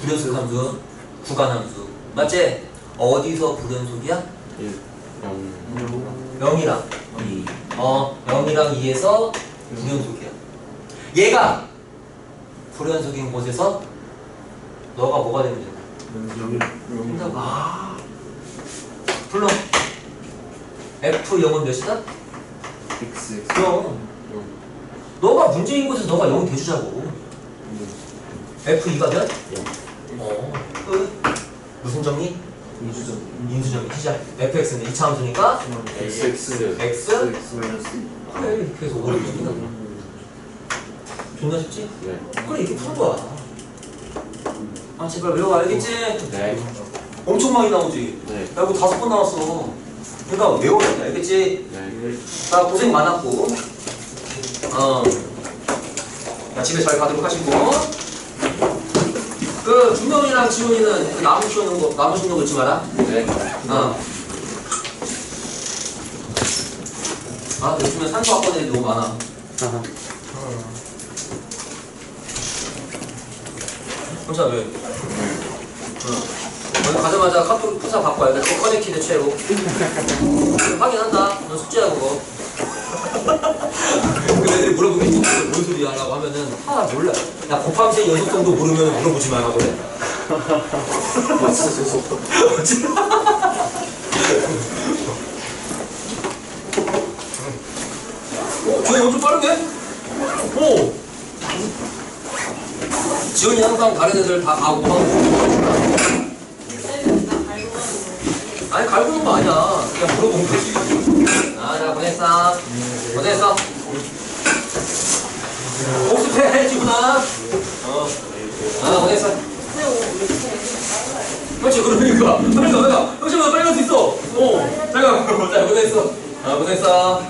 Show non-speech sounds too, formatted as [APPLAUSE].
불연속 함수, 구간 함수. 맞지? 어디서 불연속이야? 1 0 0이랑 2. 어, 0이랑 2에서 불연속이야. 얘가 불연속인 곳에서 너가 뭐가 되면 되나? 아. 불러. F0은 몇이다? X 0. 너가 문제인 곳에서 너가 0 대주자고. F2가 몇? 0 어. 끝. 무슨 정리? 인수점 인수정리 시작. fx는 2차 함수니까 X X x 그래 이렇게 해서 5를 정리가 존나 쉽지? 네 그래 이렇게 푸는 거야. 아 제발 외워 알겠지? 네 엄청 많이 나오지? 네 야 이거 다섯 번 나왔어. 그러니까 외워야 돼 알겠지? 네자 고생 많았고 어. 자 집에 잘 가도록 하시고 그 준명이랑 지훈이는 그 나무 키우는 거 나무 심는 거 잊지 마라 네 어. 아 요즘에 산소학번들이 너무 많아 혼자 왜? 응. 오늘 가자마자 카톡 푸사 와야 돼. 또 커넥티드 최고. 확인한다. 너 숙제야 그 거. 그 애들이 물어보면 뭔 소리 하려고 하면은 아 몰라. 야 곱함수의 연속성도 모르면 물어보지 말라 그래. 아 진짜 죄송 어, 지훈이 엄청 빠르네? 오! 지훈이 항상 다른 애들 다 가고 하고. 아니, 갈구는 거 아니야. 그냥 물어본 거지. 아, 자, 보냈어. 보냈어. 복습해, 지훈아. 어. 아, 보냈어. 그렇지, 그러니까. 그러니까, 내가. 형식보다 빨리 갈 수 있어. 어. 잠깐, [LAUGHS] 자, 보냈어. 아, 보냈어.